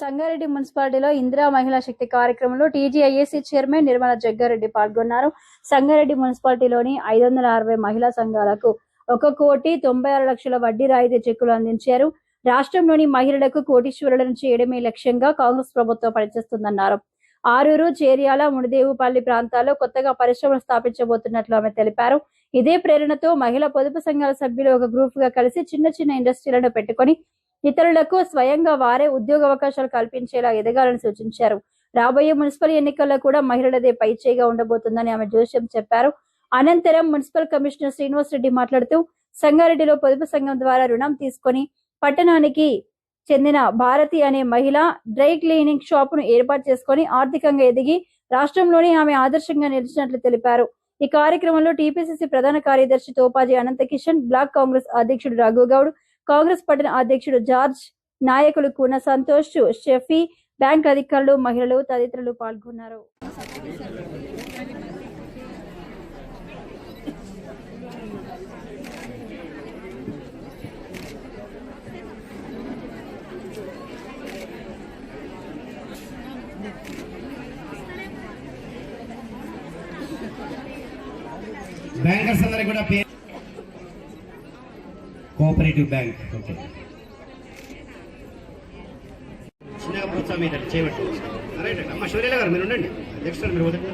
సంగారెడ్డి మున్సిపాలిటీలో ఇందిరా మహిళా శక్తి కార్యక్రమంలో టీజీఐఏసీ చైర్మన్ నిర్మల జగ్గారెడ్డి పాల్గొన్నారు. సంగారెడ్డి మున్సిపాలిటీలోని ఐదు వందల అరవై మహిళా సంఘాలకు ఒక కోటి తొంభై ఆరు లక్షల వడ్డీ రాయితీ చెక్కులు అందించారు. రాష్ట్రంలోని మహిళలకు కోటీశ్వరులను చేయడమే లక్ష్యంగా కాంగ్రెస్ ప్రభుత్వం పనిచేస్తుందన్నారు. ఆరూరు చేర్యాల ముడిదేవుపల్లి ప్రాంతాల్లో కొత్తగా పరిశ్రమలు స్థాపించబోతున్నట్లు ఆమె తెలిపారు. ఇదే ప్రేరణతో మహిళా పొదుపు సంఘాల సభ్యులు ఒక గ్రూప్గా కలిసి చిన్న చిన్న ఇండస్ట్రీలను పెట్టుకొని ఇతరులకు స్వయంగా వారే ఉద్యోగ అవకాశాలు కల్పించేలా ఎదగాలని సూచించారు. రాబోయే మున్సిపల్ ఎన్నికల్లో కూడా మహిళలదే పైచేయిగా ఉండబోతుందని ఆమె జోస్యం చెప్పారు. అనంతరం మున్సిపల్ కమిషనర్ శ్రీనివాస్ రెడ్డి మాట్లాడుతూ సంగారెడ్డిలో పొదుపు సంఘం ద్వారా రుణం తీసుకొని పట్టణానికి చెందిన భారతి అనే మహిళ డ్రై క్లీనింగ్ షాప్ను ఏర్పాటు చేసుకొని ఆర్థికంగా ఎదిగి రాష్ట్రంలోనే ఆమె ఆదర్శంగా నిలిచినట్లు తెలిపారు. ఈ కార్యక్రమంలో టీపీసీసీ ప్రధాన కార్యదర్శి తోపాజీ అనంత కిషన్ బ్లాక్ కాంగ్రెస్ అధ్యక్షుడు రఘుగౌడ్ కాంగ్రెస్ పట్టణ అధ్యక్షుడు జార్జ్ నాయకులు కూన సంతోష్ షఫీ బ్యాంక్ అధికారులు మహిళలు తదితరులు పాల్గొన్నారు. బ్యాంకర్స్ అందరికీ కూడా కోఆపరేటివ్ బ్యాంక్ ఓకే చిన్నగా ప్రోత్సాహం మీద చేయబట్టు రైట్ అమ్మ శౌర్యల గారు మీరు ఉండండి నెక్స్ట్ మీరు వదండి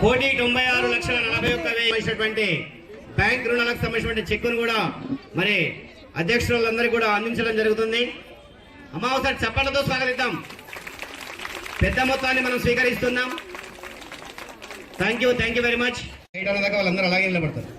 కోటి తొంభై ఆరు లక్షల నలభై ఒక్క వెయ్యి ఇచ్చినటువంటి బ్యాంక్ రుణాలకు సంబంధించినటువంటి చెక్కును కూడా మరి అధ్యక్షులందరికీ కూడా అందించడం జరుగుతుంది. అమ్మ ఒకసారి చప్పట్లతో స్వాగతిద్దాం. పెద్ద మొత్తాన్ని మనం స్వీకరిస్తున్నాం. Thank you thank you very much వాళ్ళందరూ అలాగే నిలబడతారు.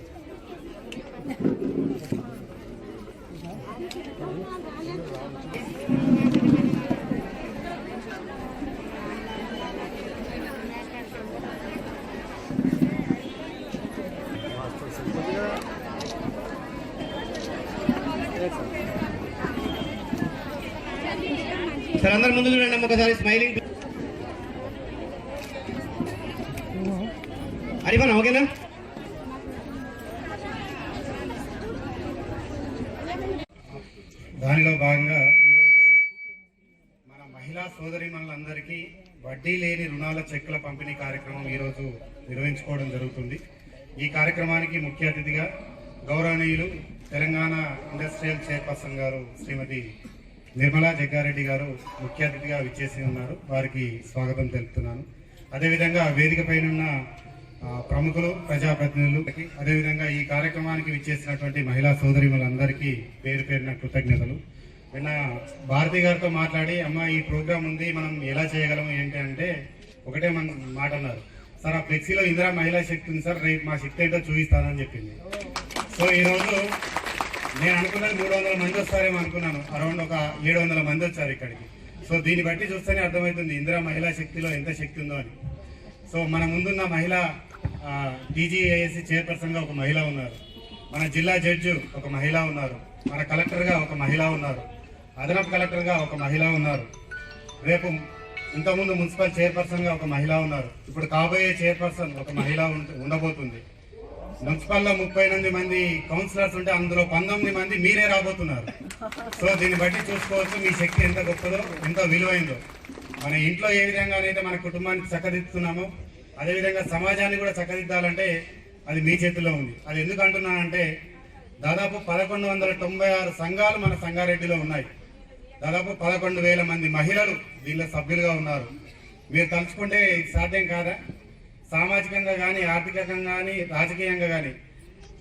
సార్ అందరు ముందు చూడండి ఒకసారి స్మైలింగ్ హరిమన్ ఓకేనా? దానిలో భాగంగా ఈరోజు మన మహిళా సోదరి మనందరికీ వడ్డీ లేని రుణాల చెక్కుల పంపిణీ కార్యక్రమం ఈరోజు నిర్వహించుకోవడం జరుగుతుంది. ఈ కార్యక్రమానికి ముఖ్య అతిథిగా గౌరవనీయులు తెలంగాణ ఇండస్ట్రియల్ చైర్పర్సన్ గారు శ్రీమతి నిర్మలా జగ్గారెడ్డి గారు ముఖ్య అతిథిగా విచ్చేసి ఉన్నారు. వారికి స్వాగతం తెలుపుతున్నాను. అదేవిధంగా వేదిక పైన ఉన్న ప్రముఖులు ప్రజాప్రతినిధులు అదేవిధంగా ఈ కార్యక్రమానికి విచ్చేసినటువంటి మహిళా సోదరిములందరికీ పేరు పేరున కృతజ్ఞతలు. నిన్న భారతి గారితో మాట్లాడి అమ్మ ఈ ప్రోగ్రాం ఉంది మనం ఎలా చేయగలము ఏంటి అంటే ఒకటే మన మాట అన్నారు. సార్ ఆ ఫ్లెక్సీలో ఇందిరా మహిళా శక్తి ఉంది సార్ రేపు మా శక్తి ఏంటో చూపిస్తానని చెప్పింది. సో ఈరోజు నేను అనుకున్నాను మూడు వందల మంది వస్తారేమో అనుకున్నాను. అరౌండ్ ఒక ఏడు వందల మంది వచ్చారు ఇక్కడికి. సో దీన్ని బట్టి చూస్తేనే అర్థమవుతుంది ఇందిరా మహిళా శక్తిలో ఎంత శక్తి ఉందో అని. సో మన ముందున్న మహిళ డీజీఏఎస్సీ చైర్పర్సన్గా ఒక మహిళ ఉన్నారు. మన జిల్లా జడ్జి ఒక మహిళ ఉన్నారు. మన కలెక్టర్గా ఒక మహిళ ఉన్నారు. అదనపు కలెక్టర్గా ఒక మహిళ ఉన్నారు. రేపు ఇంతకుముందు మున్సిపల్ చైర్పర్సన్గా ఒక మహిళ ఉన్నారు. ఇప్పుడు కాబోయే చైర్పర్సన్ ఒక మహిళ ఉండబోతుంది. మున్సిపల్లో ముప్పై ఎనిమిది మంది కౌన్సిలర్స్ ఉంటే అందులో పంతొమ్మిది మంది మీరే రాబోతున్నారు. సో దీన్ని బట్టి చూసుకోవచ్చు మీ శక్తి ఎంత గొప్పదో ఎంత విలువైందో. మన ఇంట్లో ఏ విధంగా మన కుటుంబానికి చక్కదిద్దుతున్నామో అదేవిధంగా సమాజాన్ని కూడా చక్కదిద్దాలంటే అది మీ చేతిలో ఉంది. అది ఎందుకు అంటున్నానంటే దాదాపు పదకొండు వందల తొంభై ఆరు సంఘాలు మన సంగారెడ్డిలో ఉన్నాయి. దాదాపు పదకొండు వేల మంది మహిళలు దీనిలో సభ్యులుగా ఉన్నారు. మీరు తలుచుకుంటే ఇది సాధ్యం కాదా? సామాజికంగా కానీ ఆర్థికంగా కానీ రాజకీయంగా కానీ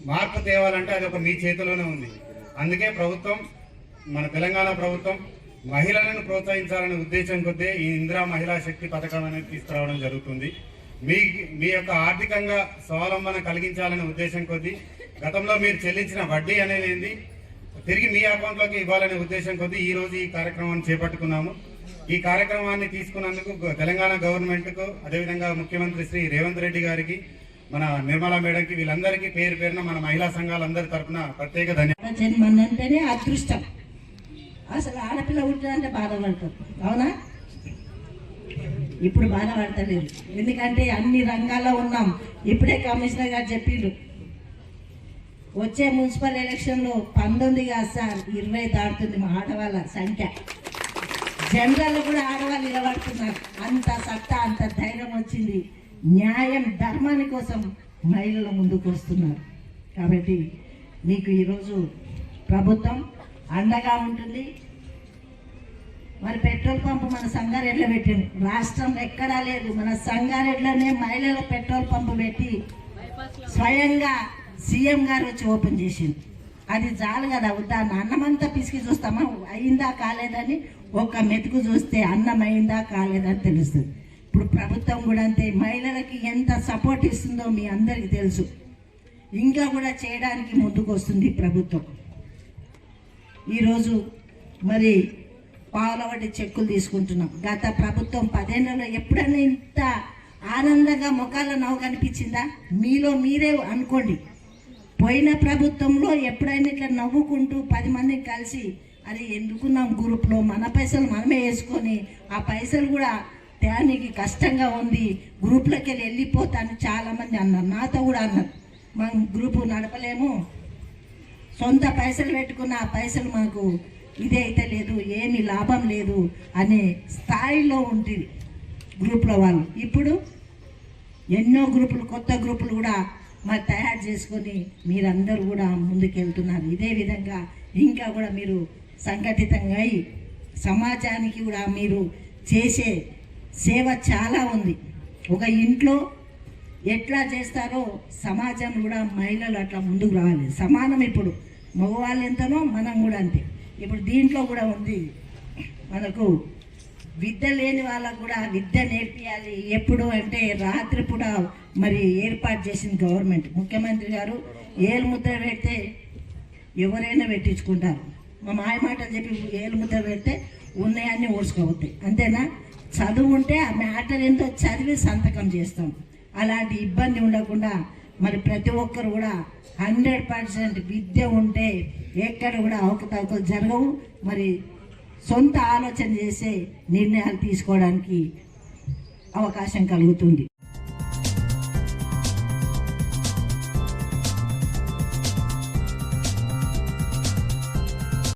మార్పు తేవాలంటే అది ఒక మీ చేతిలోనే ఉంది. అందుకే ప్రభుత్వం మన తెలంగాణ ప్రభుత్వం మహిళలను ప్రోత్సహించాలనే ఉద్దేశం కొద్దీ ఈ ఇందిరా మహిళా శక్తి పథకం అనేది తీసుకురావడం జరుగుతుంది. మీ మీ యొక్క ఆర్థికంగా స్వావలంబన కలిగించాలనే ఉద్దేశం కొద్దీ గతంలో మీరు చెల్లించిన వడ్డీ అనేది ఏంది? తిరిగి మీ అకౌంట్లోకి ఇవ్వాలనే ఉద్దేశం కొద్దీ ఈరోజు ఈ కార్యక్రమాన్ని చేపట్టుకున్నాము. ఈ కార్యక్రమాన్ని తీసుకున్నందుకు గ- తెలంగాణ గవర్నమెంట్కు అదేవిధంగా ముఖ్యమంత్రి శ్రీ రేవంత్ రెడ్డి గారికి మన నిర్మలా మేడంకి వీళ్ళందరికీ పేరు పేరున మన మహిళా సంఘాలందరి తరఫున ప్రత్యేక ధన్యవాదాలు అదృష్టం. అసలు ఆడపిల్ల ఉంటుందంటే బాధపడతాం. అవునా? ఇప్పుడు బాధపడతలేదు. ఎందుకంటే అన్ని రంగాల్లో ఉన్నాం. ఇప్పుడే కమిషనర్ గారు చెప్పిండు వచ్చే మున్సిపల్ ఎలక్షన్లో పంతొమ్మిది కాదు సార్ ఇరవై దాటుతుంది మా ఆడవాళ్ళ సంఖ్య. జనరల్ కూడా ఆడవాళ్ళు నిలబడుతున్నారు. అంత సత్తా అంత ధైర్యం వచ్చింది. న్యాయం ధర్మాని కోసం మహిళలు ముందుకు వస్తున్నారు. కాబట్టి మీకు ఈరోజు ప్రభుత్వం అండగా ఉంటుంది. మరి పెట్రోల్ పంపు మన సంగారెడ్లో పెట్టింది రాష్ట్రం ఎక్కడా లేదు. మన సంగారెడ్లోనే మహిళల పెట్రోల్ పంపు పెట్టి స్వయంగా సీఎం గారు వచ్చి ఓపెన్ చేసింది. అది చాలు కదా దాన్ని అన్నమంతా పిసికి చూస్తామా? అయిందా కాలేదని ఒక్క మెతుకు చూస్తే అన్నం అయిందా తెలుస్తుంది. ఇప్పుడు ప్రభుత్వం కూడా అంతే. మహిళలకి ఎంత సపోర్ట్ ఇస్తుందో మీ అందరికీ తెలుసు. ఇంకా కూడా చేయడానికి ముందుకు వస్తుంది ప్రభుత్వం. ఈరోజు మరి పావుల చెక్కులు తీసుకుంటున్నాం. గత ప్రభుత్వం పదేళ్ళలో ఎప్పుడైనా ఇంత ఆనందంగా ముఖాల నవ్వు కనిపించిందా? మీలో మీరే అనుకోండి. పోయిన ప్రభుత్వంలో ఎప్పుడైనా ఇట్లా నవ్వుకుంటూ పది మందిని కలిసి అరే ఎందుకున్నాం గ్రూప్లో మన పైసలు మనమే వేసుకొని ఆ పైసలు కూడా దానికి కష్టంగా ఉంది గ్రూప్లోకి వెళ్ళి వెళ్ళిపోతాను చాలామంది అన్నారు. నాతో కూడా అన్నారు. మనం గ్రూపు నడపలేము. సొంత పైసలు పెట్టుకున్న ఆ పైసలు మాకు ఇదే అయితే లేదు ఏమి లాభం లేదు అనే స్థాయిలో ఉంటుంది గ్రూప్లో వాళ్ళు. ఇప్పుడు ఎన్నో గ్రూపులు కొత్త గ్రూపులు కూడా మరి తయారు చేసుకొని మీరందరూ కూడా ముందుకెళ్తున్నారు. ఇదే విధంగా ఇంకా కూడా మీరు సంఘటితంగా అయి సమాజానికి కూడా మీరు చేసే సేవ చాలా ఉంది. ఒక ఇంట్లో ఎట్లా చేస్తారో సమాజం కూడా మహిళలు అట్లా ముందుకు రావాలి. సమానం ఇప్పుడు. మగవాళ్ళు ఎంతనో మనం కూడా అంతే. ఇప్పుడు దీంట్లో కూడా ఉంది. మనకు విద్య లేని వాళ్ళకు కూడా విద్య నేర్పియాలి. ఎప్పుడు అంటే రాత్రిపూట మరి ఏర్పాటు చేసింది గవర్నమెంట్. ముఖ్యమంత్రి గారు ఏలు ముద్ర పెడితే ఎవరైనా పెట్టించుకుంటారు. మా మాయ మాటలు చెప్పి ఏలు ముద్ర పెడితే ఉన్నాయన్నీ ఓడ్చుకోవద్దు అంతేనా? చదువు ఉంటే ఆ మ్యాటర్ ఏంటో చదివి సంతకం చేస్తాం. అలాంటి ఇబ్బంది ఉండకుండా మరి ప్రతి ఒక్కరు కూడా హండ్రెడ్ పర్సెంట్ విద్య ఉంటే ఎక్కడ కూడా అవకతవకలు జరగవు. మరి సొంత ఆలోచన చేసే నిర్ణయాలు తీసుకోవడానికి అవకాశం కలుగుతుంది.